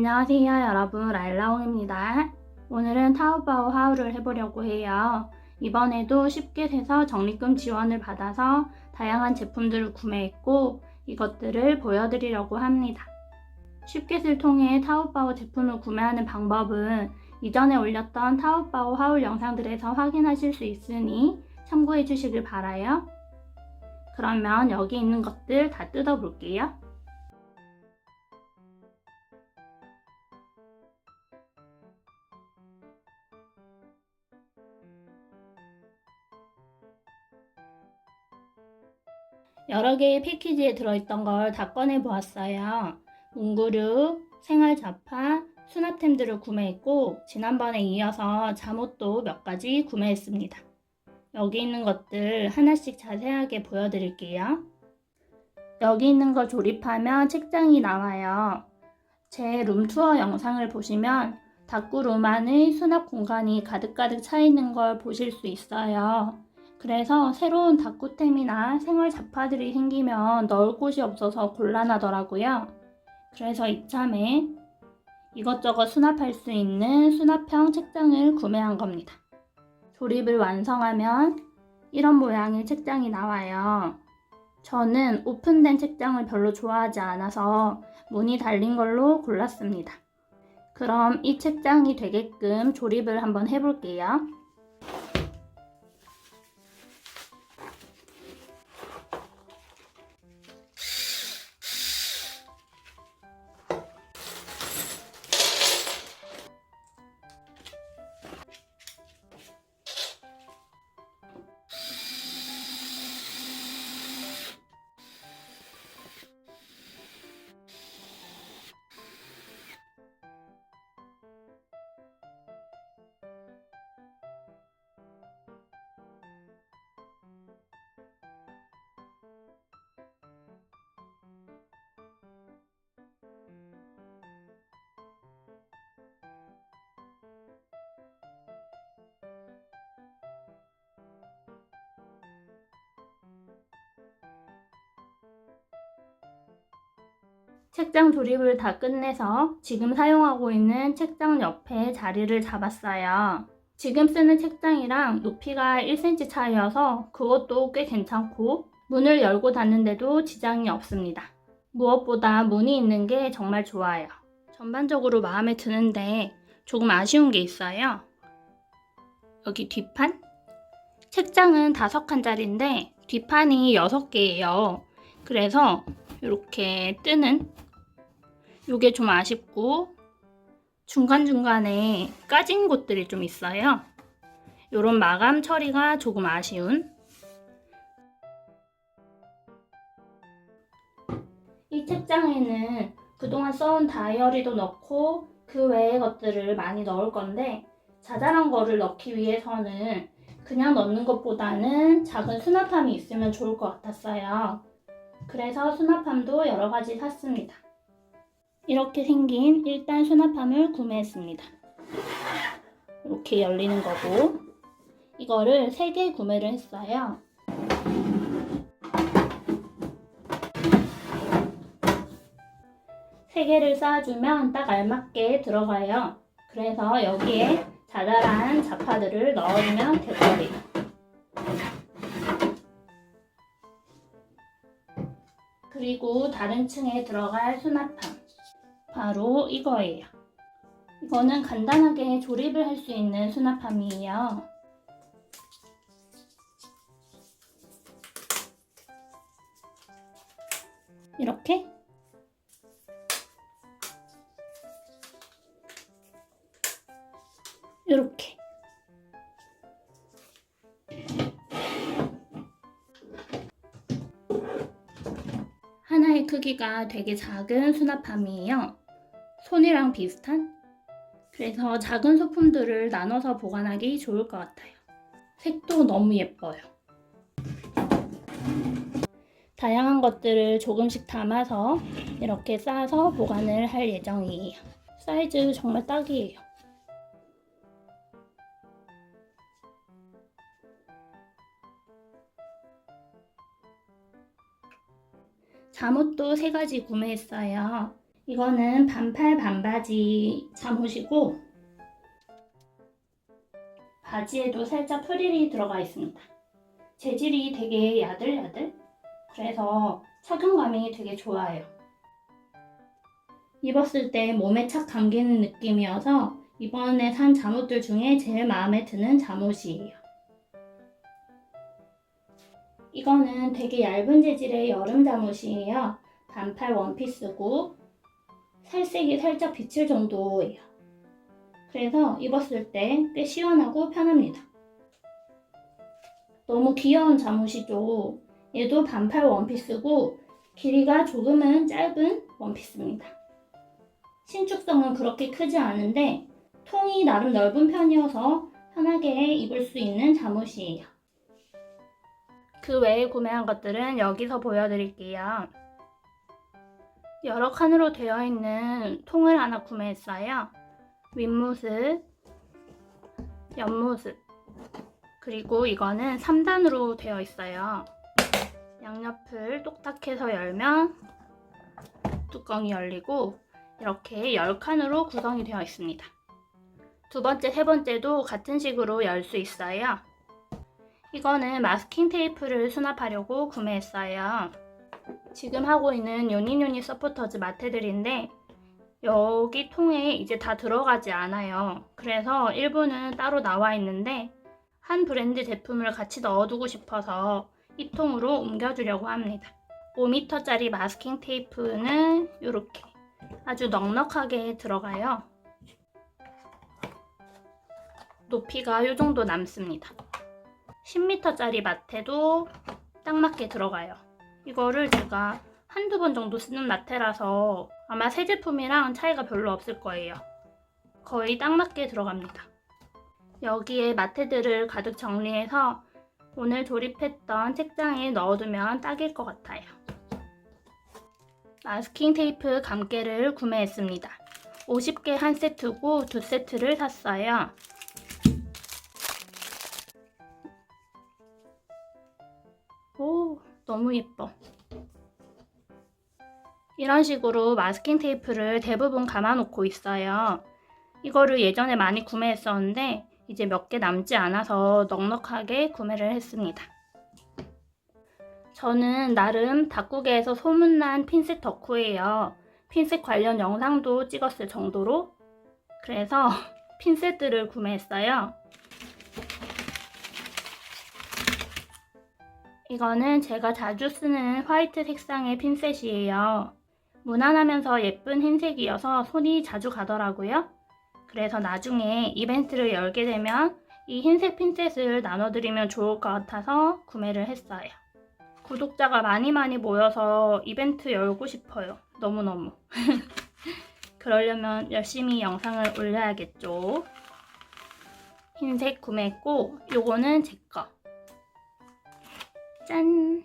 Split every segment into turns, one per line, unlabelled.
안녕하세요 여러분 랄라옹입니다. 오늘은 타오바오 하울을 해보려고 해요. 이번에도 쉽게 해서 적립금 지원을 받아서 다양한 제품들을 구매했고 이것들을 보여드리려고 합니다. 쉽게를 통해 타오바오 제품을 구매하는 방법은 이전에 올렸던 타오바오 하울 영상들에서 확인하실 수 있으니 참고해 주시길 바라요. 그러면 여기 있는 것들 다 뜯어볼게요. 여러 개의 패키지에 들어있던 걸 다 꺼내 보았어요. 문구류, 생활 잡화, 수납템들을 구매했고 지난번에 이어서 잠옷도 몇 가지 구매했습니다. 여기 있는 것들 하나씩 자세하게 보여드릴게요. 여기 있는 걸 조립하면 책장이 나와요. 제 룸투어 영상을 보시면 다꾸룸 안의 수납 공간이 가득가득 차 있는 걸 보실 수 있어요. 그래서 새로운 다꾸템이나 생활 잡화들이 생기면 넣을 곳이 없어서 곤란하더라고요. 그래서 이참에 이것저것 수납할 수 있는 수납형 책장을 구매한 겁니다. 조립을 완성하면 이런 모양의 책장이 나와요. 저는 오픈된 책장을 별로 좋아하지 않아서 문이 달린 걸로 골랐습니다. 그럼 이 책장이 되게끔 조립을 한번 해볼게요. 책장 조립을 다 끝내서 지금 사용하고 있는 책장 옆에 자리를 잡았어요. 지금 쓰는 책장이랑 높이가 1cm 차이여서 그것도 꽤 괜찮고 문을 열고 닫는데도 지장이 없습니다. 무엇보다 문이 있는 게 정말 좋아요. 전반적으로 마음에 드는데 조금 아쉬운 게 있어요. 여기 뒷판? 책장은 5칸짜리인데 뒷판이 6개예요. 그래서 이렇게 뜨는 요게 좀 아쉽고 중간중간에 까진 곳들이 좀 있어요. 요런 마감 처리가 조금 아쉬운 이 책장에는 그동안 써온 다이어리도 넣고 그 외의 것들을 많이 넣을 건데 자잘한 거를 넣기 위해서는 그냥 넣는 것보다는 작은 수납함이 있으면 좋을 것 같았어요. 그래서 수납함도 여러 가지 샀습니다. 이렇게 생긴 1단 수납함을 구매했습니다. 이렇게 열리는 거고 이거를 3개 구매를 했어요. 세 개를 쌓아주면 딱 알맞게 들어가요. 그래서 여기에 자잘한 잡화들을 넣어주면 될 거예요. 그리고 다른 층에 들어갈 수납함. 바로 이거예요. 이거는 간단하게 조립을 할 수 있는 수납함이에요. 이렇게 크기가 되게 작은 수납함이에요. 손이랑 비슷한? 그래서 작은 소품들을 나눠서 보관하기 좋을 것 같아요. 색도 너무 예뻐요. 다양한 것들을 조금씩 담아서 이렇게 싸서 보관을 할 예정이에요. 사이즈 정말 딱이에요. 잠옷도 세 가지 구매했어요. 이거는 반팔 반바지 잠옷이고 바지에도 살짝 프릴이 들어가 있습니다. 재질이 되게 야들야들 그래서 착용감이 되게 좋아요. 입었을 때 몸에 착 감기는 느낌이어서 이번에 산 잠옷들 중에 제일 마음에 드는 잠옷이에요. 이거는 되게 얇은 재질의 여름 잠옷이에요. 반팔 원피스고 살색이 살짝 비칠 정도예요. 그래서 입었을 때 꽤 시원하고 편합니다. 너무 귀여운 잠옷이죠. 얘도 반팔 원피스고 길이가 조금은 짧은 원피스입니다. 신축성은 그렇게 크지 않은데 통이 나름 넓은 편이어서 편하게 입을 수 있는 잠옷이에요. 그 외에 구매한 것들은 여기서 보여드릴게요. 여러 칸으로 되어 있는 통을 하나 구매했어요. 윗모습, 옆모습, 그리고 이거는 3단으로 되어 있어요. 양옆을 똑딱해서 열면 뚜껑이 열리고 이렇게 10칸으로 구성이 되어 있습니다. 두 번째, 세 번째도 같은 식으로 열 수 있어요. 이거는 마스킹 테이프를 수납하려고 구매했어요. 지금 하고 있는 요니요니 서포터즈 마테들인데 여기 통에 이제 다 들어가지 않아요. 그래서 일부는 따로 나와 있는데 한 브랜드 제품을 같이 넣어두고 싶어서 이 통으로 옮겨주려고 합니다. 5m짜리 마스킹 테이프는 이렇게 아주 넉넉하게 들어가요. 높이가 이 정도 남습니다. 10m짜리 마테도 딱 맞게 들어가요. 이거를 제가 한두 번 정도 쓰는 마테라서 아마 새 제품이랑 차이가 별로 없을 거예요. 거의 딱 맞게 들어갑니다. 여기에 마테들을 가득 정리해서 오늘 조립했던 책장에 넣어두면 딱일 것 같아요. 마스킹 테이프 감개를 구매했습니다. 50개 한 세트고 두 세트를 샀어요. 너무 예뻐. 이런 식으로 마스킹 테이프를 대부분 감아놓고 있어요. 이거를 예전에 많이 구매했었는데 이제 몇 개 남지 않아서 넉넉하게 구매를 했습니다. 저는 나름 닭국에서 소문난 핀셋 덕후예요. 핀셋 관련 영상도 찍었을 정도로 그래서 핀셋들을 구매했어요. 이거는 제가 자주 쓰는 화이트 색상의 핀셋이에요. 무난하면서 예쁜 흰색이어서 손이 자주 가더라고요. 그래서 나중에 이벤트를 열게 되면 이 흰색 핀셋을 나눠드리면 좋을 것 같아서 구매를 했어요. 구독자가 많이 많이 모여서 이벤트 열고 싶어요. 너무너무. 그러려면 열심히 영상을 올려야겠죠. 흰색 구매했고 요거는 제 거. 짠!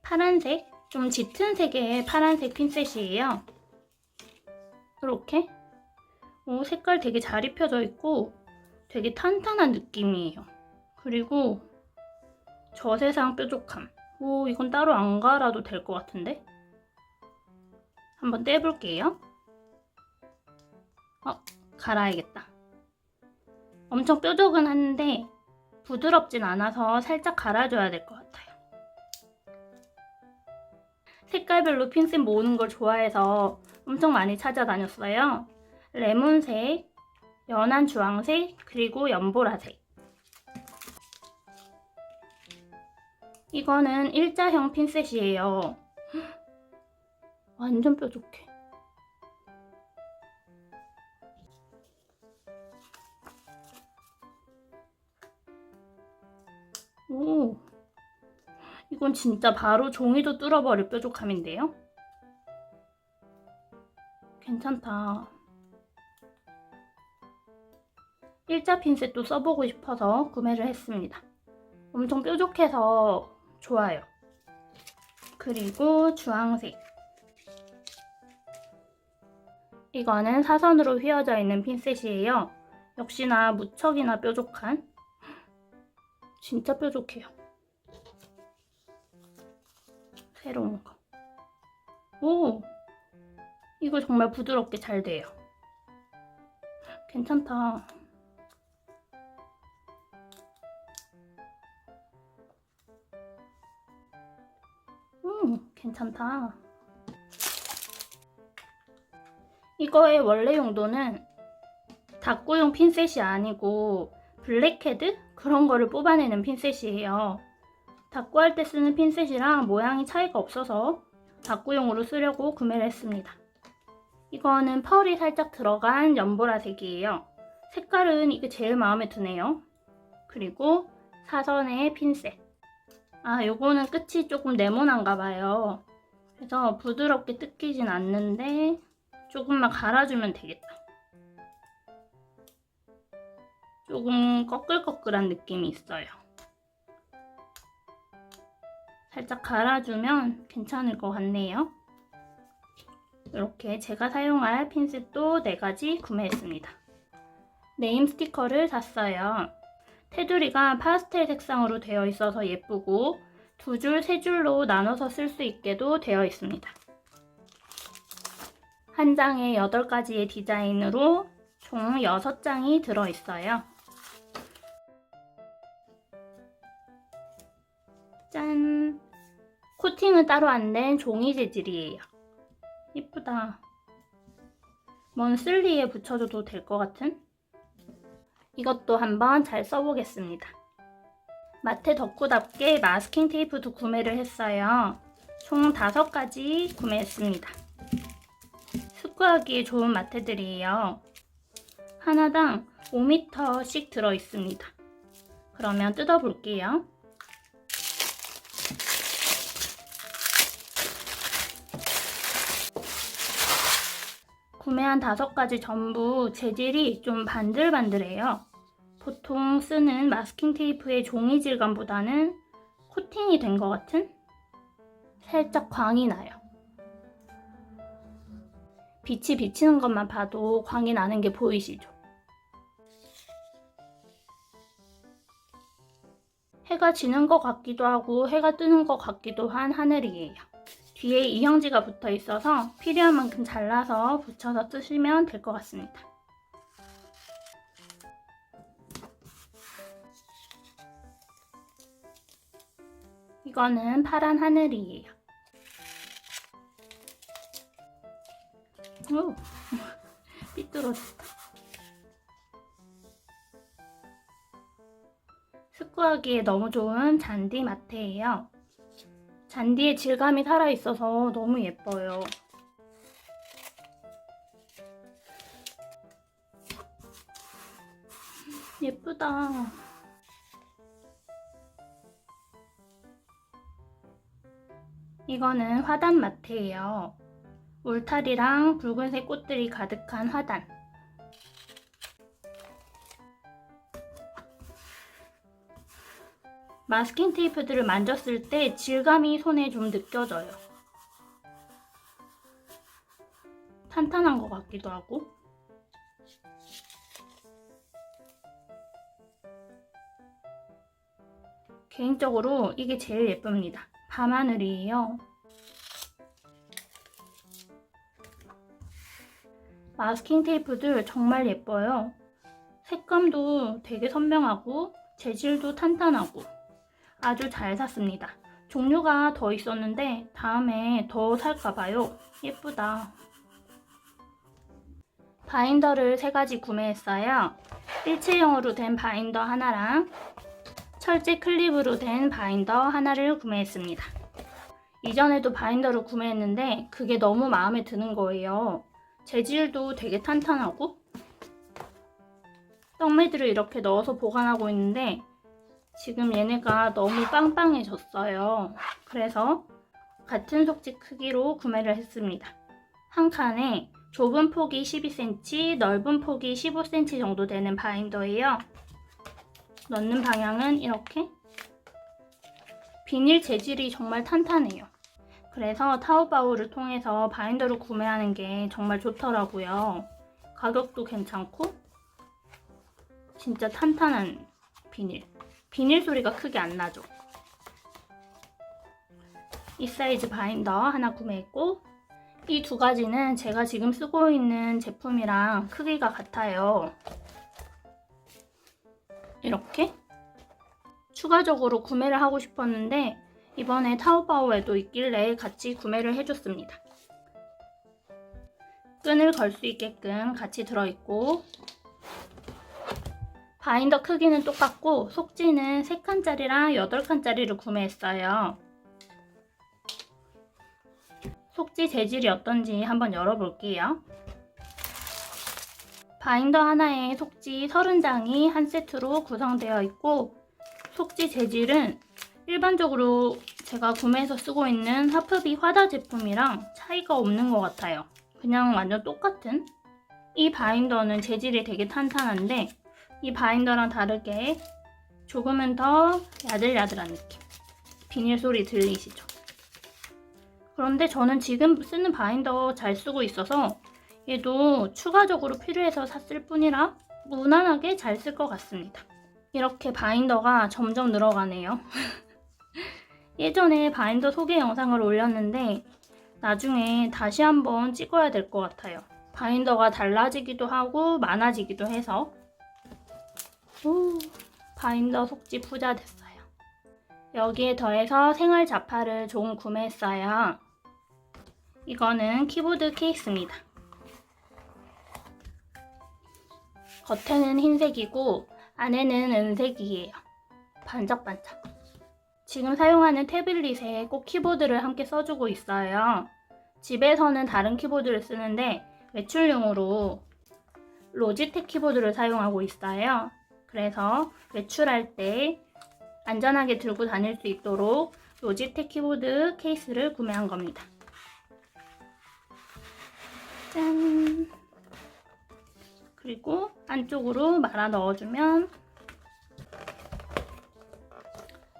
파란색? 좀 짙은 색의 파란색 핀셋이에요. 이렇게. 오, 색깔 되게 잘 입혀져 있고 되게 탄탄한 느낌이에요. 그리고 저세상 뾰족함. 오, 이건 따로 안 갈아도 될 것 같은데? 한번 떼볼게요. 어, 갈아야겠다. 엄청 뾰족은 한데 부드럽진 않아서 살짝 갈아줘야 될 것 같아요. 색깔별로 핀셋 모으는 걸 좋아해서 엄청 많이 찾아다녔어요. 레몬색, 연한 주황색, 그리고 연보라색. 이거는 일자형 핀셋이에요. 완전 뾰족해. 오, 이건 진짜 바로 종이도 뚫어버릴 뾰족함인데요? 괜찮다. 일자 핀셋도 써보고 싶어서 구매를 했습니다. 엄청 뾰족해서 좋아요. 그리고 주황색. 이거는 사선으로 휘어져 있는 핀셋이에요. 역시나 무척이나 뾰족한. 진짜 뾰족해요. 새로운 거. 오! 이거 정말 부드럽게 잘 돼요. 괜찮다. 음, 괜찮다. 이거의 원래 용도는 닭구용 핀셋이 아니고 블랙헤드? 그런 거를 뽑아내는 핀셋이에요. 닭구할 때 쓰는 핀셋이랑 모양이 차이가 없어서 닭구용으로 쓰려고 구매를 했습니다. 이거는 펄이 살짝 들어간 연보라색이에요. 색깔은 이게 제일 마음에 드네요. 그리고 사선의 핀셋. 아, 요거는 끝이 조금 네모난가 봐요. 그래서 부드럽게 뜯기진 않는데 조금만 갈아주면 되겠다. 조금 꺼끌꺼끌한 느낌이 있어요. 살짝 갈아주면 괜찮을 것 같네요. 이렇게 제가 사용할 핀셋도 4가지 구매했습니다. 네임 스티커를 샀어요. 테두리가 파스텔 색상으로 되어 있어서 예쁘고 두 줄, 세 줄로 나눠서 쓸 수 있게도 되어 있습니다. 한 장에 8가지의 디자인으로 총 6장이 들어 있어요. 짠! 코팅은 따로 안 된 종이 재질이에요. 예쁘다. 먼슬리에 붙여줘도 될 것 같은? 이것도 한번 잘 써보겠습니다. 마테 덕후답게 마스킹 테이프도 구매를 했어요. 총 5가지 구매했습니다. 숙구하기에 좋은 마테들이에요. 하나당 5m씩 들어있습니다. 그러면 뜯어볼게요. 구매한 다섯 가지 전부 재질이 좀 반들반들해요. 보통 쓰는 마스킹 테이프의 종이 질감보다는 코팅이 된 것 같은? 살짝 광이 나요. 빛이 비치는 것만 봐도 광이 나는 게 보이시죠? 해가 지는 것 같기도 하고 해가 뜨는 것 같기도 한 하늘이에요. 뒤에 이형지가 붙어 있어서 필요한 만큼 잘라서 붙여서 쓰시면 될 것 같습니다. 이거는 파란 하늘이에요. 오, 삐뚤어졌다. 숙구하기에 너무 좋은 잔디 마트예요. 잔디의 질감이 살아있어서 너무 예뻐요. 예쁘다. 이거는 화단 마트예요. 울타리랑 붉은색 꽃들이 가득한 화단. 마스킹 테이프들을 만졌을 때 질감이 손에 좀 느껴져요. 탄탄한 것 같기도 하고. 개인적으로 이게 제일 예쁩니다. 밤하늘이에요. 마스킹 테이프들 정말 예뻐요. 색감도 되게 선명하고 재질도 탄탄하고 아주 잘 샀습니다. 종류가 더 있었는데 다음에 더 살까봐요. 예쁘다. 바인더를 3가지 구매했어요. 일체형으로 된 바인더 하나랑 철제 클립으로 된 바인더 하나를 구매했습니다. 이전에도 바인더를 구매했는데 그게 너무 마음에 드는 거예요. 재질도 되게 탄탄하고 떡매들을 이렇게 넣어서 보관하고 있는데 지금 얘네가 너무 빵빵해졌어요. 그래서 같은 속지 크기로 구매를 했습니다. 한 칸에 좁은 폭이 12cm, 넓은 폭이 15cm 정도 되는 바인더예요. 넣는 방향은 이렇게 비닐 재질이 정말 탄탄해요. 그래서 타오바오를 통해서 바인더를 구매하는 게 정말 좋더라고요. 가격도 괜찮고 진짜 탄탄한 비닐. 비닐 소리가 크게 안 나죠. 이 사이즈 바인더 하나 구매했고 이 두 가지는 제가 지금 쓰고 있는 제품이랑 크기가 같아요. 이렇게 추가적으로 구매를 하고 싶었는데 이번에 타오바오에도 있길래 같이 구매를 해줬습니다. 끈을 걸 수 있게끔 같이 들어있고 바인더 크기는 똑같고 속지는 3칸짜리랑 8칸짜리를 구매했어요. 속지 재질이 어떤지 한번 열어볼게요. 바인더 하나에 속지 30장이 한 세트로 구성되어 있고 속지 재질은 일반적으로 제가 구매해서 쓰고 있는 하프비 화다 제품이랑 차이가 없는 것 같아요. 그냥 완전 똑같은? 이 바인더는 재질이 되게 탄탄한데 이 바인더랑 다르게 조금은 더 야들야들한 느낌. 비닐 소리 들리시죠? 그런데 저는 지금 쓰는 바인더 잘 쓰고 있어서 얘도 추가적으로 필요해서 샀을 뿐이라 무난하게 잘 쓸 것 같습니다. 이렇게 바인더가 점점 늘어가네요. 예전에 바인더 소개 영상을 올렸는데 나중에 다시 한번 찍어야 될 것 같아요. 바인더가 달라지기도 하고 많아지기도 해서 오, 바인더 속지 부자 됐어요. 여기에 더해서 생활 자파를 조금 구매했어요. 이거는 키보드 케이스입니다. 겉에는 흰색이고 안에는 은색이에요. 반짝반짝. 지금 사용하는 태블릿에 꼭 키보드를 함께 써주고 있어요. 집에서는 다른 키보드를 쓰는데 외출용으로 로지텍 키보드를 사용하고 있어요. 그래서 외출할 때 안전하게 들고 다닐 수 있도록 로지텍 키보드 케이스를 구매한 겁니다. 짠! 그리고 안쪽으로 말아 넣어주면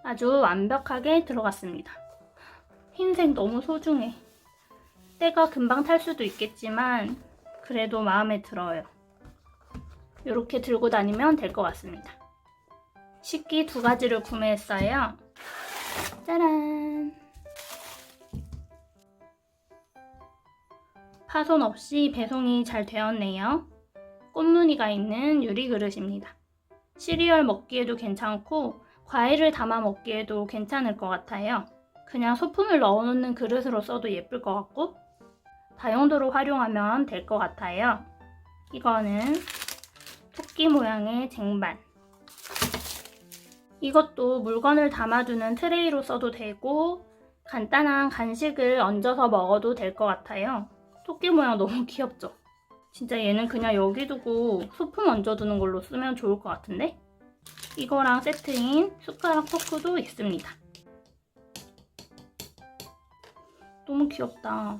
아주 완벽하게 들어갔습니다. 흰색 너무 소중해. 때가 금방 탈 수도 있겠지만 그래도 마음에 들어요. 이렇게 들고 다니면 될 것 같습니다. 식기 두 가지를 구매했어요. 짜란! 파손 없이 배송이 잘 되었네요. 꽃무늬가 있는 유리 그릇입니다. 시리얼 먹기에도 괜찮고 과일을 담아 먹기에도 괜찮을 것 같아요. 그냥 소품을 넣어놓는 그릇으로 써도 예쁠 것 같고 다용도로 활용하면 될 것 같아요. 이거는 토끼 모양의 쟁반. 이것도 물건을 담아두는 트레이로 써도 되고 간단한 간식을 얹어서 먹어도 될 것 같아요. 토끼 모양 너무 귀엽죠? 진짜 얘는 그냥 여기 두고 소품 얹어두는 걸로 쓰면 좋을 것 같은데? 이거랑 세트인 숟가락 포크도 있습니다. 너무 귀엽다.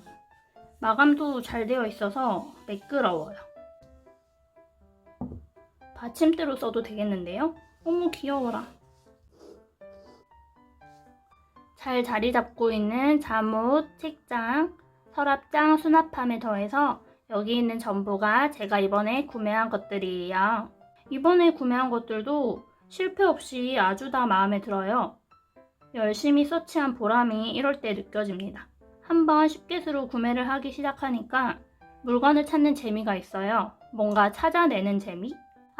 마감도 잘 되어 있어서 매끄러워요. 받침대로 써도 되겠는데요? 너무 귀여워라. 잘 자리 잡고 있는 잠옷, 책장, 서랍장, 수납함에 더해서 여기 있는 전부가 제가 이번에 구매한 것들이에요. 이번에 구매한 것들도 실패 없이 아주 다 마음에 들어요. 열심히 서치한 보람이 이럴 때 느껴집니다. 한번 쉽게스로 구매를 하기 시작하니까 물건을 찾는 재미가 있어요. 뭔가 찾아내는 재미?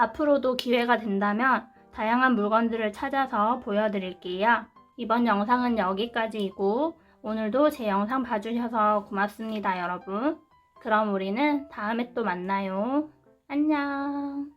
앞으로도 기회가 된다면 다양한 물건들을 찾아서 보여드릴게요. 이번 영상은 여기까지이고 오늘도 제 영상 봐주셔서 고맙습니다, 여러분. 그럼 우리는 다음에 또 만나요. 안녕.